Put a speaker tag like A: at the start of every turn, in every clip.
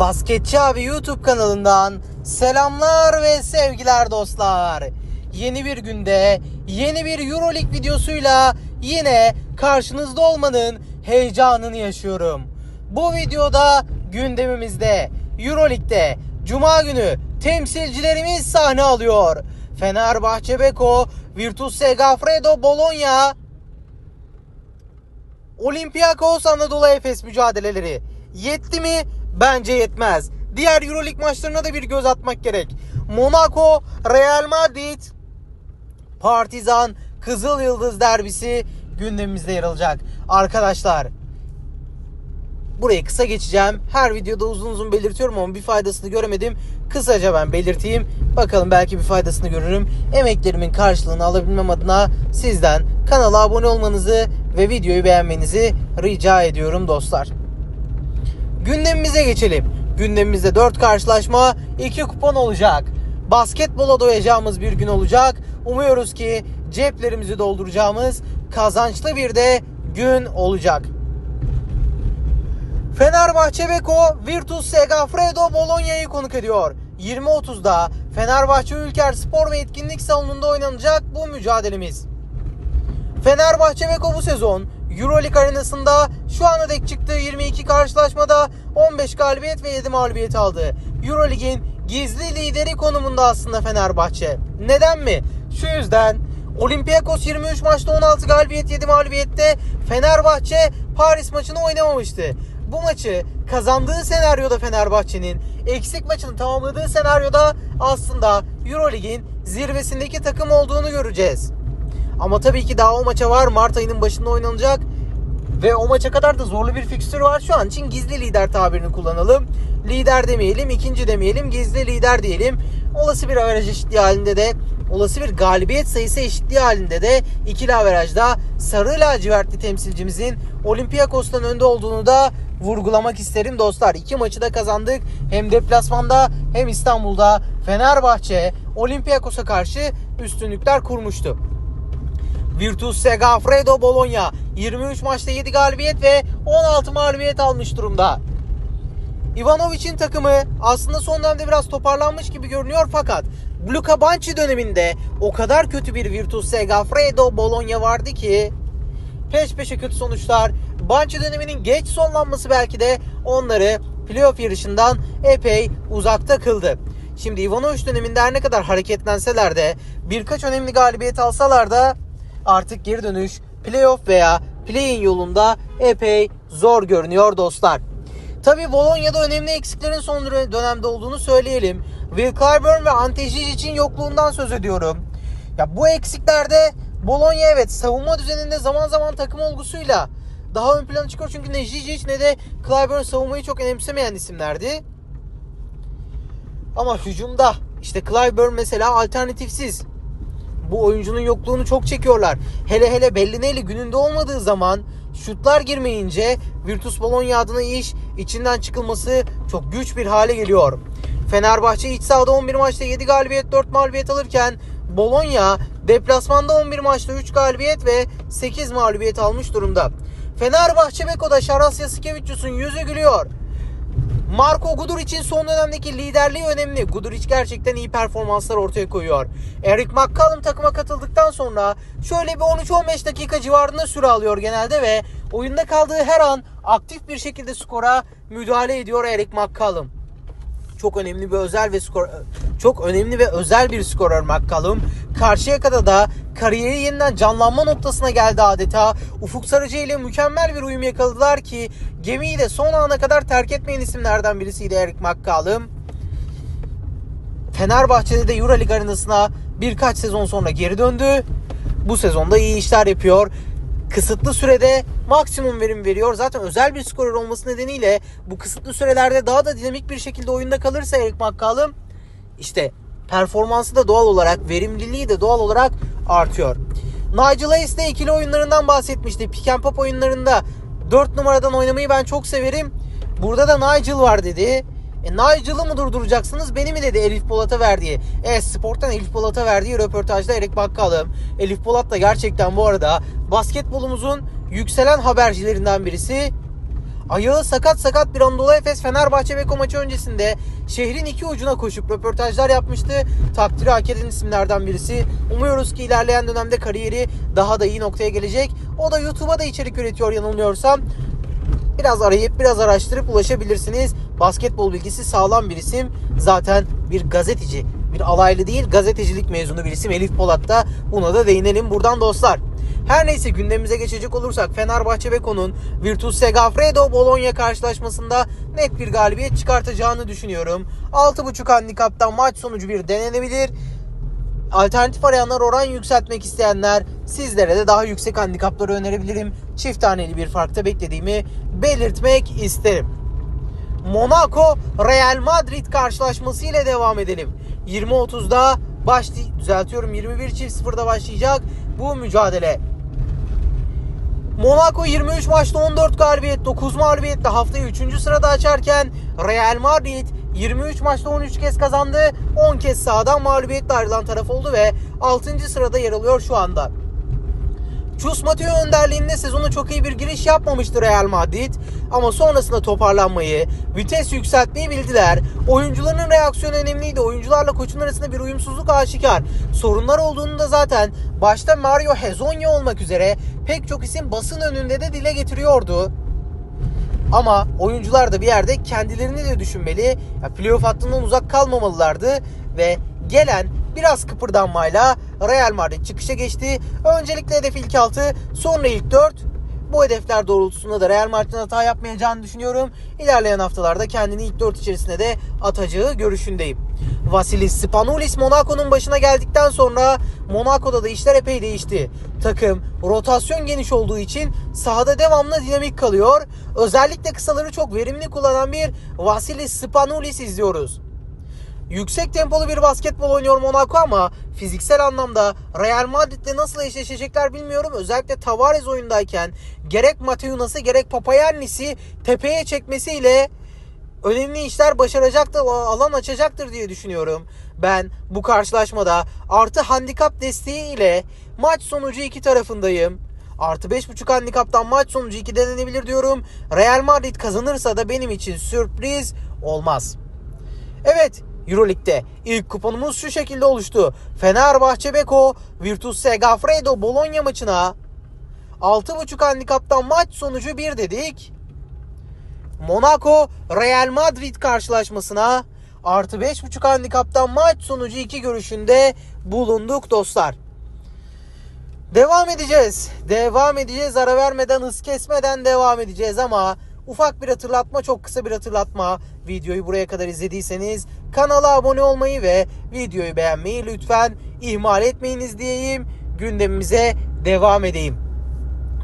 A: Basketçi abi YouTube kanalından selamlar ve sevgiler dostlar. Yeni bir günde yeni bir Euroleague videosuyla yine karşınızda olmanın heyecanını yaşıyorum. Bu videoda gündemimizde Euroleague'de Cuma günü temsilcilerimiz sahne alıyor. Fenerbahçe Beko, Virtus Segafredo Bologna, Olympiakos Anadolu Efes mücadeleleri yetti mi? Bence yetmez. Diğer Euroleague maçlarına da bir göz atmak gerek. Monaco, Real Madrid, Partizan, Kızıl Yıldız derbisi gündemimizde yer alacak. Arkadaşlar burayı kısa geçeceğim. Her videoda uzun uzun belirtiyorum ama bir faydasını göremedim. Kısaca ben belirteyim. Bakalım belki bir faydasını görürüm. Emeklerimin karşılığını alabilmem adına sizden kanala abone olmanızı ve videoyu beğenmenizi rica ediyorum dostlar. Gündemimize geçelim. Gündemimizde 4 karşılaşma, 2 kupon olacak. Basketbola doyacağımız bir gün olacak. Umuyoruz ki ceplerimizi dolduracağımız kazançlı bir de gün olacak. Fenerbahçe Beko Virtus Segafredo Bologna'yı konuk ediyor. 20.30'da Fenerbahçe Ülker Spor ve Etkinlik Salonu'nda oynanacak bu mücadelemiz. Fenerbahçe Beko bu sezon Euroleague arenasında şu ana dek çıktığı 22 karşılaşmada 15 galibiyet ve 7 mağlubiyet aldı. Euroleague'in gizli lideri konumunda aslında Fenerbahçe. Neden mi? Şu yüzden Olympiakos 23 maçta 16 galibiyet 7 mağlubiyette Fenerbahçe Paris maçını oynamamıştı. Bu maçı kazandığı senaryoda Fenerbahçe'nin eksik maçını tamamladığı senaryoda aslında Euroleague'in zirvesindeki takım olduğunu göreceğiz. Ama tabii ki daha o maça var. Mart ayının başında oynanacak. Ve o maça kadar da zorlu bir fikstür var. Şu an için gizli lider tabirini kullanalım. Lider demeyelim, ikinci demeyelim, gizli lider diyelim. Olası bir averaj eşitliği halinde de, olası bir galibiyet sayısı eşitliği halinde de ikili averajda sarı lacivertli temsilcimizin Olympiakos'tan önde olduğunu da vurgulamak isterim dostlar. İki maçı da kazandık. Hem deplasmanda hem İstanbul'da Fenerbahçe Olympiakos'a karşı üstünlükler kurmuştu. Virtus Segafredo Bologna 23 maçta 7 galibiyet ve 16 mağlubiyet almış durumda. Ivanovic'in takımı aslında son dönemde biraz toparlanmış gibi görünüyor fakat Luka Banchi döneminde o kadar kötü bir Virtus Segafredo Bologna vardı ki peş peşe kötü sonuçlar. Banchi döneminin geç sonlanması belki de onları playoff yarışından epey uzakta kıldı. Şimdi Ivanovic döneminde her ne kadar hareketlenseler de birkaç önemli galibiyet alsalar da artık geri dönüş playoff veya play-in yolunda epey zor görünüyor dostlar. Tabi Bologna'da önemli eksiklerin son dönemde olduğunu söyleyelim. Will Clyburn ve Ante için yokluğundan söz ediyorum. Ya bu eksiklerde Bologna evet savunma düzeninde zaman zaman takım olgusuyla daha ön plana çıkıyor. Çünkü ne Žižić ne de Clyburn savunmayı çok önemsemeyen isimlerdi. Ama hücumda işte Clyburn mesela alternatifsiz. Bu oyuncunun yokluğunu çok çekiyorlar. Hele hele Bellinelli gününde olmadığı zaman şutlar girmeyince Virtus Bologna adına iş içinden çıkılması çok güç bir hale geliyor. Fenerbahçe iç sahada 11 maçta 7 galibiyet 4 mağlubiyet alırken Bologna deplasmanda 11 maçta 3 galibiyet ve 8 mağlubiyet almış durumda. Fenerbahçe Beko'da Şarasya Skevicius'un yüzü gülüyor. Marco Guduric'in son dönemdeki liderliği önemli. Guduric gerçekten iyi performanslar ortaya koyuyor. Eric McCallum takıma katıldıktan sonra şöyle bir 13-15 dakika civarında süre alıyor genelde ve oyunda kaldığı her an aktif bir şekilde skora müdahale ediyor Eric McCallum. Çok önemli bir özel ve skor çok önemli ve özel bir skorer McCallum. Karşıyaka'da da kariyeri yeniden canlanma noktasına geldi adeta. Ufuk Sarıcı ile mükemmel bir uyum yakaladılar ki gemiyi de son ana kadar terk etmeyen isimlerden birisiydi Eric McCallum. Fenerbahçe'de de Euroleague arenasına birkaç sezon sonra geri döndü. Bu sezonda iyi işler yapıyor. Kısıtlı sürede maksimum verim veriyor. Zaten özel bir skorer olması nedeniyle bu kısıtlı sürelerde daha da dinamik bir şekilde oyunda kalırsa Eric McCallum işte performansı da doğal olarak, verimliliği de doğal olarak artıyor. Nigel Hayes ikili oyunlarından bahsetmişti. Pick and pop oyunlarında 4 numaradan oynamayı ben çok severim. Burada da Nigel var dedi. E, Nigel'ı mı durduracaksınız beni mi dedi Elif Polat'a verdiği. Evet Sport'tan Elif Polat'a verdiği röportajda Erik Bakkalım. Elif Polat da gerçekten bu arada basketbolumuzun yükselen habercilerinden birisi. Ayağı sakat sakat bir Anadolu Efes Fenerbahçe Beko maçı öncesinde şehrin iki ucuna koşup röportajlar yapmıştı. Takdiri hak eden isimlerden birisi. Umuyoruz ki ilerleyen dönemde kariyeri daha da iyi noktaya gelecek. O da YouTube'a da içerik üretiyor yanılmıyorsam. Biraz arayıp biraz araştırıp ulaşabilirsiniz. Basketbol bilgisi sağlam bir isim. Zaten bir gazeteci. Bir alaylı değil gazetecilik mezunu bir isim Elif Polat da. Buna da değinelim buradan dostlar. Her neyse gündemimize geçecek olursak Fenerbahçe Beko'nun Virtus Segafredo Bologna karşılaşmasında net bir galibiyet çıkartacağını düşünüyorum. 6.5 handikaptan maç sonucu bir denenebilir. Alternatif arayanlar oran yükseltmek isteyenler sizlere de daha yüksek handikapları önerebilirim. Çift taneli bir farkta beklediğimi belirtmek isterim. Monaco Real Madrid karşılaşması ile devam edelim. 20.30'da başlı düzeltiyorum 21 çift 0'da başlayacak bu mücadele. Monaco 23 maçta 14 galibiyet, 9 mağlubiyetle haftayı 3. sırada açarken Real Madrid 23 maçta 13 kez kazandı. 10 kez sahadan mağlubiyetle ayrılan taraf oldu ve 6. sırada yer alıyor şu anda. Chus Mateo önderliğinde sezona çok iyi bir giriş yapmamıştı Real Madrid. Ama sonrasında toparlanmayı, vites yükseltmeyi bildiler. Oyuncuların reaksiyonu önemliydi. Oyuncularla koçun arasında bir uyumsuzluk aşikar. Sorunlar olduğunu da zaten başta Mario Hezonja olmak üzere pek çok isim basın önünde de dile getiriyordu. Ama oyuncular da bir yerde kendilerini de düşünmeli. Playoff hattından uzak kalmamalılardı ve gelen biraz kıpırdanmayla Real Madrid çıkışa geçti. Öncelikle hedef ilk 6, sonra ilk 4. Bu hedefler doğrultusunda da Real Madrid'in hata yapmayacağını düşünüyorum. İlerleyen haftalarda kendini ilk 4 içerisine de atacağı görüşündeyim. Vasilis Spanoulis Monaco'nun başına geldikten sonra Monaco'da da işler epey değişti. Takım rotasyon geniş olduğu için sahada devamlı dinamik kalıyor. Özellikle kısaları çok verimli kullanan bir Vasilis Spanoulis izliyoruz. Yüksek tempolu bir basketbol oynuyor Monaco ama fiziksel anlamda Real Madrid'le nasıl eşleşecekler bilmiyorum. Özellikle Tavares oyundayken gerek Mateunas'ı gerek Papayannis'i tepeye çekmesiyle önemli işler başaracaktır, alan açacaktır diye düşünüyorum. Ben bu karşılaşmada artı handikap desteği ile maç sonucu iki tarafındayım. Artı 5.5 handikaptan maç sonucu 2 denenebilir diyorum. Real Madrid kazanırsa da benim için sürpriz olmaz. Evet Euroleague'de ilk kuponumuz şu şekilde oluştu. Fenerbahçe Beko Virtus Segafredo Bologna maçına 6.5 handikaptan maç sonucu 1 dedik. Monaco Real Madrid karşılaşmasına artı 5.5 handikaptan maç sonucu 2 görüşünde bulunduk dostlar. Devam edeceğiz. Devam edeceğiz. Ara vermeden, hız kesmeden devam edeceğiz ama ufak bir hatırlatma, çok kısa bir hatırlatma. Videoyu buraya kadar izlediyseniz kanala abone olmayı ve videoyu beğenmeyi lütfen ihmal etmeyiniz diyeyim. Gündemimize devam edeyim.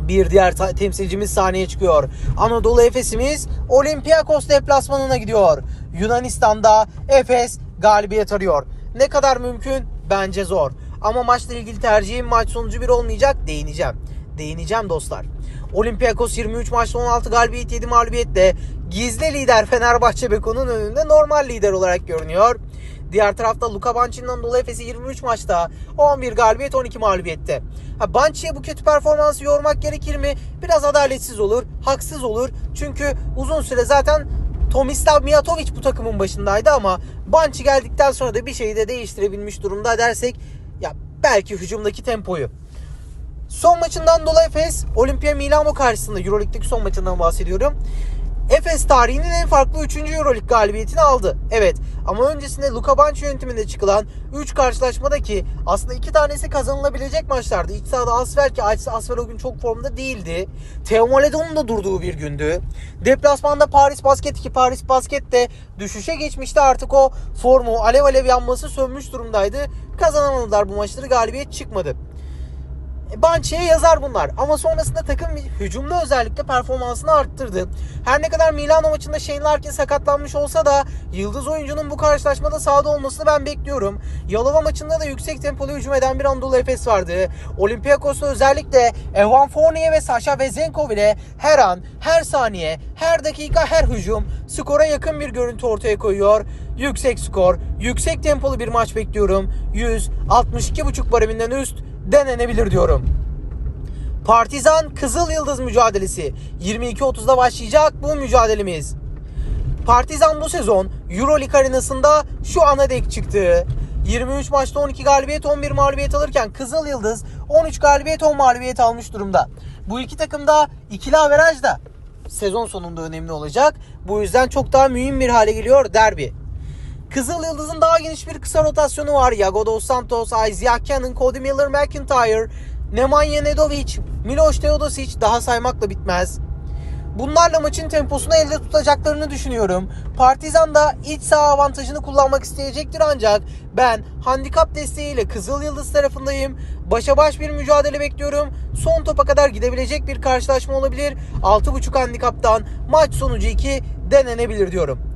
A: Bir diğer temsilcimiz sahneye çıkıyor. Anadolu Efes'imiz Olympiakos deplasmanına gidiyor. Yunanistan'da Efes galibiyet arıyor. Ne kadar mümkün? Bence zor. Ama maçla ilgili tercihim maç sonucu bir olmayacak. Değineceğim. Değineceğim dostlar. Olympiakos 23 maçta 16 galibiyet 7 mağlubiyetle gizli lider Fenerbahçe Beko'nun önünde normal lider olarak görünüyor. Diğer tarafta Luka Banci'nin Anadolu Efes'i 23 maçta 11 galibiyet 12 mağlubiyette. Banci'ye bu kötü performansı yormak gerekir mi? Biraz adaletsiz olur, haksız olur. Çünkü uzun süre zaten Tomislav Mijatovic bu takımın başındaydı ama Banci geldikten sonra da bir şeyi de değiştirebilmiş durumda dersek ya belki hücumdaki tempoyu. Son maçından dolayı Efes Olimpia Milano karşısında Euroleague'deki son maçından bahsediyorum. Efes tarihinin en farklı 3. Euroleague galibiyetini aldı. Evet ama öncesinde Luka Banci yönetiminde çıkılan 3 karşılaşmadaki aslında 2 tanesi kazanılabilecek maçlardı. İç sahada Asfer ki Asfer o gün çok formda değildi. Theo da durduğu bir gündü. Deplasmanda Paris Basket ki Paris Basket de düşüşe geçmişti artık o formu alev alev yanması sönmüş durumdaydı. Kazanamadılar bu maçları galibiyet çıkmadı. Bançi'ye yazar bunlar. Ama sonrasında takım hücumda özellikle performansını arttırdı. Her ne kadar Milano maçında Shane Larkin sakatlanmış olsa da yıldız oyuncunun bu karşılaşmada sahada olmasını ben bekliyorum. Yalova maçında da yüksek tempolu hücum eden bir Anadolu Efes vardı. Olympiakos'ta özellikle Evan Fournier ve Sasha Vezenkov ile her an, her saniye, her dakika, her hücum skora yakın bir görüntü ortaya koyuyor. Yüksek skor, yüksek tempolu bir maç bekliyorum. 162.5 bareminden üst denenebilir diyorum. Partizan Kızıl Yıldız mücadelesi 22.30'da başlayacak bu mücadelemiz. Partizan bu sezon Euroleague arenasında şu ana dek çıktı. 23 maçta 12 galibiyet 11 mağlubiyet alırken Kızıl Yıldız 13 galibiyet 10 mağlubiyet almış durumda. Bu iki takım da ikili averaj da sezon sonunda önemli olacak. Bu yüzden çok daha mühim bir hale geliyor derbi. Kızıl Yıldız'ın daha geniş bir kısa rotasyonu var. Yago Dos Santos, Isaiah Cannon, Cody Miller, McIntyre, Nemanja Nedovic, Miloš Teodosic daha saymakla bitmez. Bunlarla maçın temposunu elde tutacaklarını düşünüyorum. Partizan da iç saha avantajını kullanmak isteyecektir ancak ben handikap desteğiyle Kızıl Yıldız tarafındayım. Başa baş bir mücadele bekliyorum. Son topa kadar gidebilecek bir karşılaşma olabilir. 6.5 handikaptan maç sonucu 2 denenebilir diyorum.